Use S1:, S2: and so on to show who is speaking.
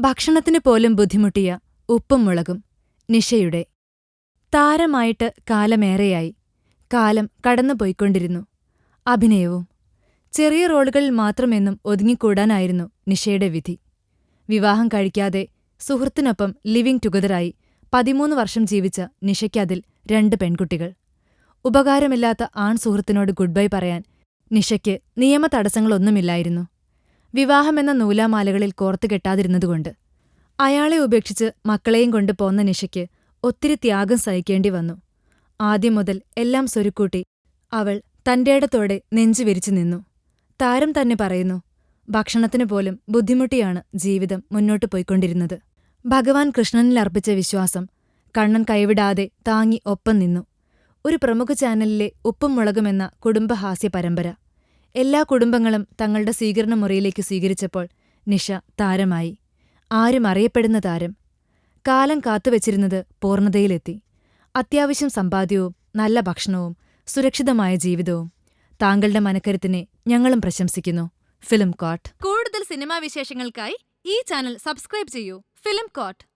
S1: ഭക്ഷണത്തിനു പോലും ബുദ്ധിമുട്ടിയ ഉപ്പും മുളകും നിഷയുടെ താരമായിട്ട് കാലമേറെയായി. കാലം കടന്നുപോയിക്കൊണ്ടിരുന്നു. അഭിനയവും ചെറിയ റോളുകളിൽ മാത്രമെന്നും ഒതുങ്ങിക്കൂടാനായിരുന്നു നിഷയുടെ വിധി. വിവാഹം കഴിക്കാതെ സുഹൃത്തിനൊപ്പം ലിവിംഗ് ടുഗദറായി പതിമൂന്ന് വർഷം ജീവിച്ച നിഷയ്ക്കതിൽ രണ്ട് പെൺകുട്ടികൾ. ഉപകാരമില്ലാത്ത ആൺ സുഹൃത്തിനോട് ഗുഡ് ബൈ പറയാൻ നിഷയ്ക്ക് നിയമ തടസ്സങ്ങളൊന്നുമില്ലായിരുന്നു വിവാഹമെന്ന നൂലാമാലകളിൽ കോർത്തുകെട്ടാതിരുന്നതുകൊണ്ട് അയാളെ ഉപേക്ഷിച്ച് മക്കളെയും കൊണ്ട് പോന്ന നിഷയ്ക്ക് ഒത്തിരി ത്യാഗം സഹിക്കേണ്ടി വന്നു. ആദ്യം മുതൽ എല്ലാം സ്വരുക്കൂട്ടി അവൾ തന്റേടത്തോടെ നെഞ്ചു വിരിച്ചു നിന്നു. താരം തന്നെ പറയുന്നു ഭക്ഷണത്തിനു പോലും ബുദ്ധിമുട്ടിയാണ് ജീവിതം മുന്നോട്ടു പോയിക്കൊണ്ടിരുന്നത്. ഭഗവാൻ കൃഷ്ണനിലർപ്പിച്ച വിശ്വാസം കണ്ണൻ കൈവിടാതെ താങ്ങി ഒപ്പം നിന്നു. ഒരു പ്രമുഖ ചാനലിലെ ഉപ്പും മുളകുമെന്ന കുടുംബഹാസ്യ പരമ്പര എല്ലാ കുടുംബങ്ങളും തങ്ങളുടെ സ്വീകരണ മുറിയിലേക്ക് സ്വീകരിച്ചപ്പോൾ നിഷ താരമായി. ആരും അറിയപ്പെടുന്ന താരം. കാലം കാത്തുവച്ചിരുന്നത് പൂർണതയിലെത്തി. അത്യാവശ്യം സമ്പാദ്യവും നല്ല ഭക്ഷണവും സുരക്ഷിതമായ ജീവിതവും താങ്കളുടെ മനക്കരുത്തിനെ ഞങ്ങളും പ്രശംസിക്കുന്നു. Film court. കൂടുതൽ സിനിമാ വിശേഷങ്ങൾക്കായി ഈ ചാനൽ സബ്സ്ക്രൈബ് ചെയ്യൂ. Film court.